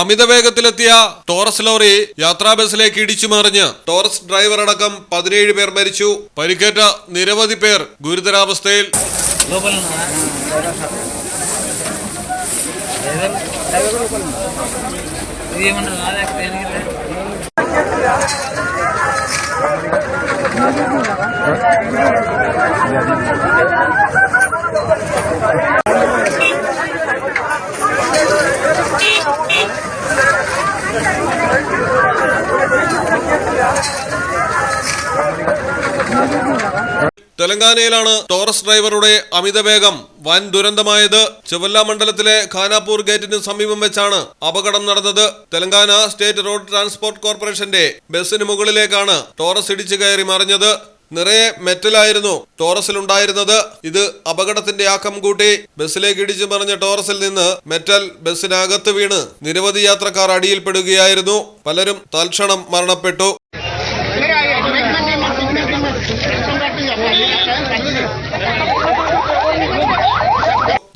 അമിത വേഗത്തിലെത്തിയ Taurus lorry യാത്രാ ബസ്സിലേക്ക് ഇടിച്ചു മറിഞ്ഞ്. ടോറസ് ഡ്രൈവർ അടക്കം പതിനേഴ് പേർ മരിച്ചു. പരിക്കേറ്റ നിരവധി പേർ ഗുരുതരാവസ്ഥയിൽ. തെലങ്കാനയിലാണ് ടോറസ് ഡ്രൈവറുടെ അമിതവേഗം വൻ ദുരന്തമായത്. ചുവല്ല മണ്ഡലത്തിലെ ഖാനാപൂർ ഗേറ്റിന് സമീപം വെച്ചാണ് അപകടം നടന്നത്. തെലങ്കാന സ്റ്റേറ്റ് റോഡ് ട്രാൻസ്പോർട്ട് കോർപ്പറേഷന്റെ ബസ്സിന് മുകളിലേക്കാണ് ടോറസ് ഇടിച്ചു കയറി മറിഞ്ഞത്. നിറയെ മെറ്റലായിരുന്നു ടോറസിലുണ്ടായിരുന്നത്. ഇത് അപകടത്തിന്റെ ആക്കം കൂട്ടി ബസ്സിലേക്ക് ഇടിച്ചു മറിഞ്ഞ ടോറസിൽ നിന്ന് മെറ്റൽ ബസ്സിനകത്ത് വീണ് നിരവധി യാത്രക്കാർ അടിയിൽപ്പെടുകയായിരുന്നു. പലരും തൽക്ഷണം മരണപ്പെട്ടു.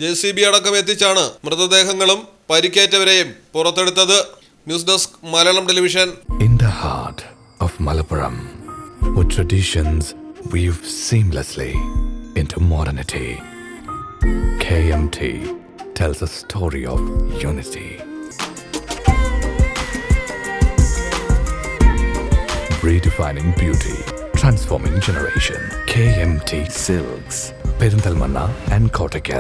ജെ സി ബി അടക്കം എത്തിച്ചാണ് മൃതദേഹങ്ങളും പരിക്കേറ്റവരെയും പുറത്തെടുത്തത് news desk Malayalam television in the heart of Malappuram traditions weave seamlessly in modernity K M T tells a story Redefining beauty, transforming generation. KMT Silks, Perinthalmanna and Kottakel.